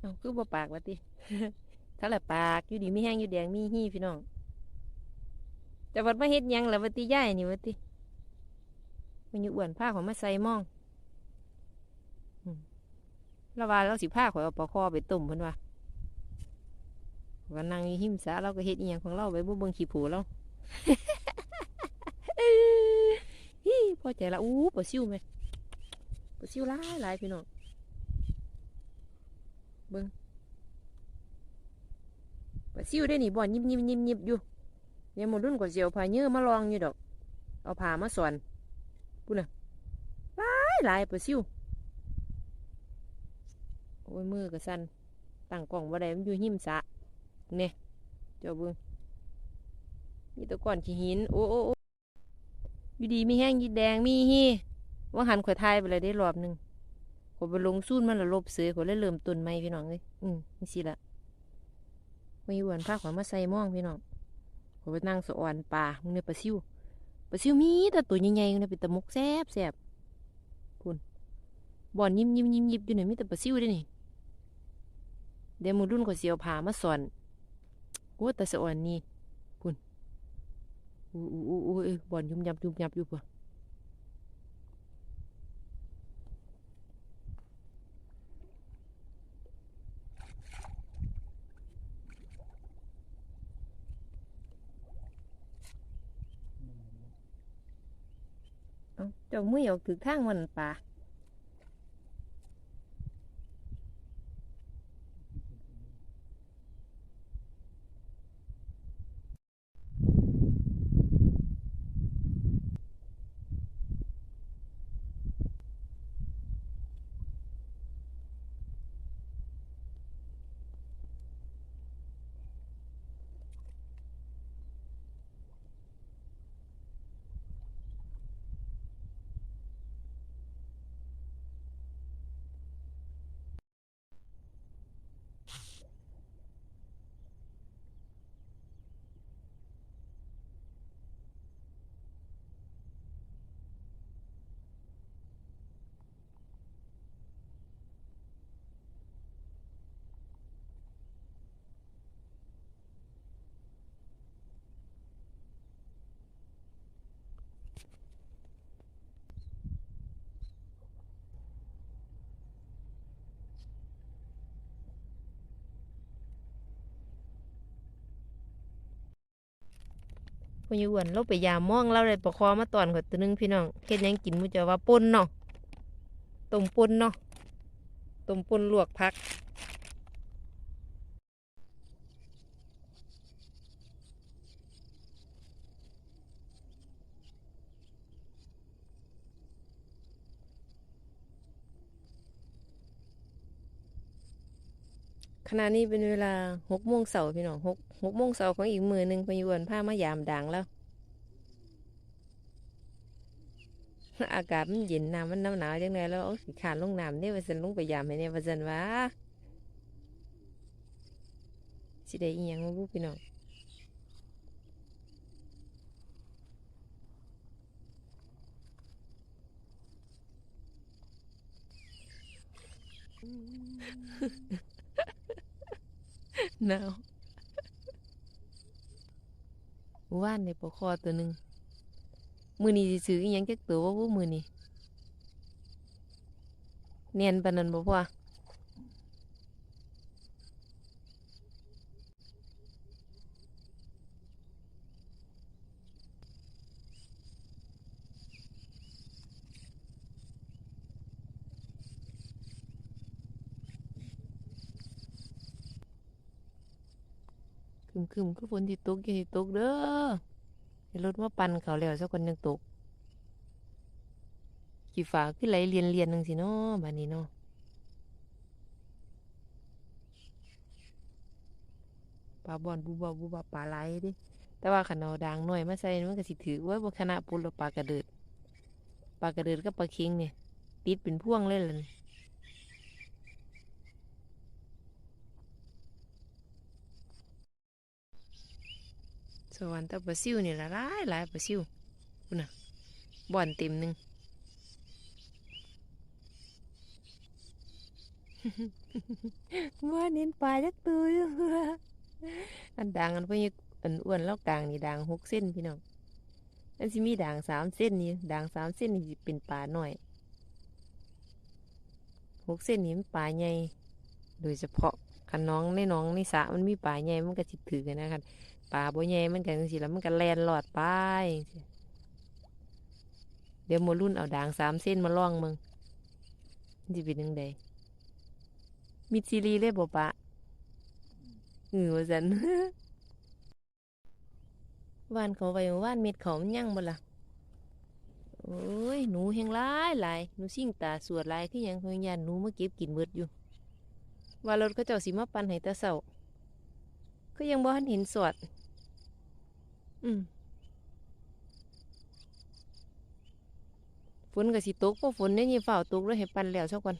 เอาคือบ่ปากวะติถ้าละปากอยู่ดีมีแห้งอยู่แดงมีหี่พี่น้องแต่วัดมาเฮ็ดยังละวะติย่ายนี่วะติมันอยู่อ้วนผ้าของมาใส่มองล้วว่าเราสิผ้าข่อยเอาปลาคอไปต้มเพิ่นว่าว่านั่งหิมสาเราก็เฮ็ดอีหยังของเราไปบ่เบิ่งขี้ผูเราฮิพอใจละอู้ปลาซิวไหมปลาซิวหลายหลายพี่น้อง เบิ่งปลาซิวได้นี่บ่อนยิบยิบยิบยิบอยู่เนี่ยหมดรุ่นกว่าเสียวพายเยอมาลองอยู่ดอก เอาผ้ามาสอนพูน่ะหลายหลายปลาซิวโอ้ยมือก็สั่นตั้งกล่องบ่ได้มันอยู่หิมสะเนี่ยเจ้าเบิ่งมีแตะก้อนขี้หินโอ้โอ้โอ้อยู่ดีมีแห้งยีแดงมีฮีว่าหันข่อยทายไปเลยได้รอบหนึ่ง ข่อยไปลงสู้มันละลบเสือข่อยเลยเริ่มต้นใหม่พี่น้องเลยอืมนี่สิละมาอยู่อันภาคขอยมาใส่ม่องพี่น้องข่อยไปนั่งสะอ่อนปลามึงเนี่ยปลาซิวปลาซิวมีแต่ตัวใหญ่ๆเนี่ยเป็นตะมุกแซบแซบคุณบ่อนยิ้มยิ้มยิ้มยิ้มอยู่เนี่ยมีแต่ปลาซิวด้วยนี่เดี๋ยวมือรุ่นขอยเสียวผามาสอนโอ้แต่สะอ่อนนี่อู้อู้อู้อู้เอ้ยบอลยุบยับยุบยับอยู่ปะ เจ้ามือออกถึงทางมันป่า พออยู่อ้วนเราไปยามมองเราเลยประคอมาตอนก่อนตัวหนึงพี่น้องเฮ็ดยังกินมุจะว่าป่นเนาะต้มป่นเนาะต้มป่นลวกผักขณะนี้เป็นเวลาหกโมงเสาร์พี่น้องหก หกโมงเสาร์ของอีกมือหนึ่งพยวนผ้ามายามด่างแล้ว อากาศมันเย็นน้ำมันนาวหนาวจังไงแล้วอาสิขานลงน้ำเนี่ยว่าสันลงไปยามให้เนี่ยว่าสันว่าสิได้อีหยังมาบุพี่น้องหนาว ว่านในปลาคอตัวหนึ่งมือนี้สิซื้ออีหยังจักตัวว่าวู้มือนี้เนียนปานนั้นบ่พ่อ คึมๆคือฝนที่ตกยู่ที่ตกเด้อรถมาปั่นเขาแล้วสักคนยังตกขี้ฟ้าคือไหลเรียนเรียนนึงสิเนาะบัดนี้เนาะปลาบอนบูบาบูบาปลาไหลดิแต่ว่าขนอาดางหน่อยมาใส่มันก็สิถือไว้บ่คณะปุนปลากระเดิดปลากระเดิดกับปลาเค็งเนี่ยติดเป็นพ่วงเลยล่ะ สวรรค์ตะปลาซิวนี่ละหลายหลายปลาซิวพุ่นน่ะบ่อนเต็มหนึ่งว่าเน้นปลาจักตัวอยู่อันด่างอันเพิ่นอันอ้วนแล้วกลางนี่ด่างหกเส้นพี่น้องอันสิมีด่างสามเส้นนี่ด่างสามเส้นนี่เป็นปลาหน่อยหกเส้นนี่มันปลาใหญ่โดยเฉพาะคันน้องในน้องในสระมันมีปลาใหญ่มันก็สิถือกันนะครับ ปลาบ่ใหญ่มันก็จังซี่แล้วมันก็แล่นลอดไปเดี๋ยวโมรุ่นเอาด่างสามเส้นมาล่องมึงนสิเป็นจังไดมีซีรีส์เลยบ่ปะเออว่าซั่นว่านเขาไว้ว่านเม็ดเขามันยังบ่ล่ะโอ้ยหนูแหงหลายหลายหนูสิ่งตาสวดหลายคือหยังเพิ่นย่านหนูมาเก็บกินเบิดอยู่ ว่ารถเขาเจ้าสิมาปั่นให้แตาเช้าก็ยังบ่ทันเห็นสวด อืมฝนก็สิตกบ่ฝนเนี่ยยี่ฝ้าวตกเลยให้ปันแล้วซะก่อน